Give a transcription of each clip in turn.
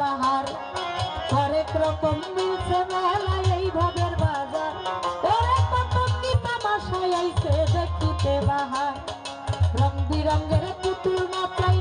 বাহার। হরেক রকম মিলছে মেলা এই ভবের বাজার। ওরে কত কি তামাশায় আইছে দেখিতে বাহার। রং বিরঙ্গের পুতুল নাচাই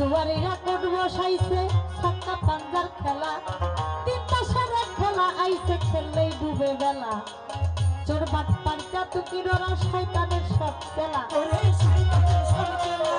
জুয়ারিরা কোট বসাইছে সাক্কা পাঞ্জার খেলা। তিনটা সারা খেলা আইছে, খেললেই ডুবে বেলা। চোর বাট পাঞ্জা তুকিররা শয়তানের সব খেলা ওরে শয়তানের সব খেলা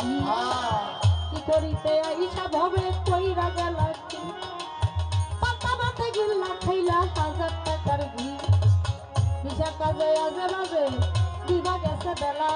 ঘি কি করিতে হিসাব হবে কইরা গেল পাতা মাথে গিল্লা খাইলা হাজার টাকার ঘি। হিসাব কাজে আজে বাজে দিবা গেছে বেলা।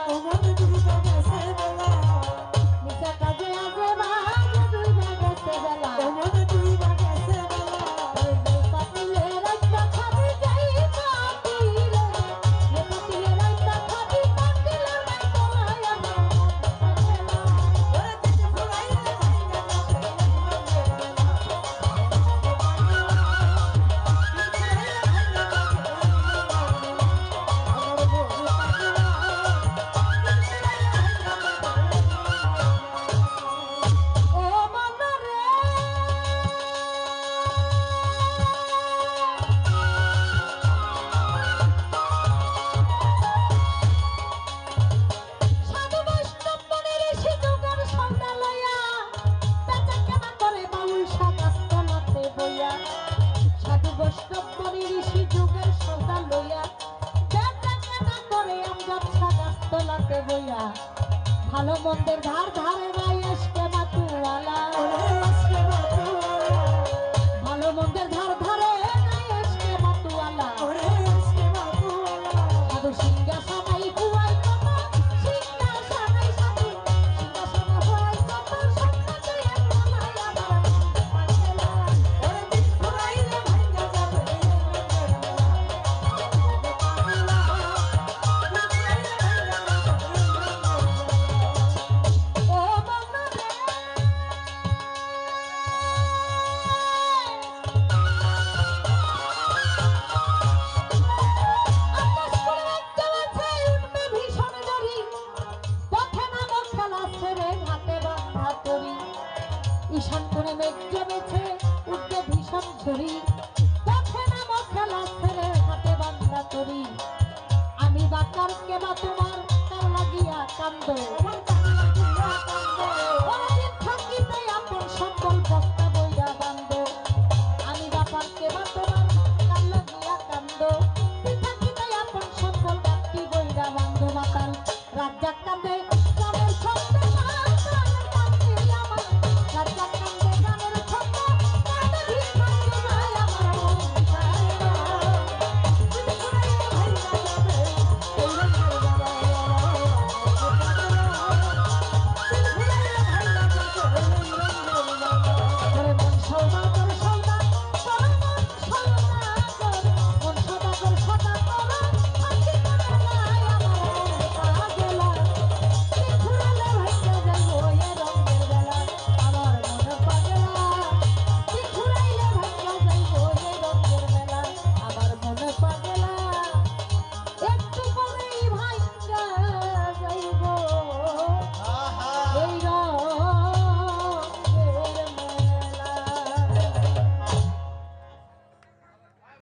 ব্যবসা গাছতলাতে বইয়া ভালো মন্দের ধার ধারে ভাই এসকে মাতুওয়ালা 对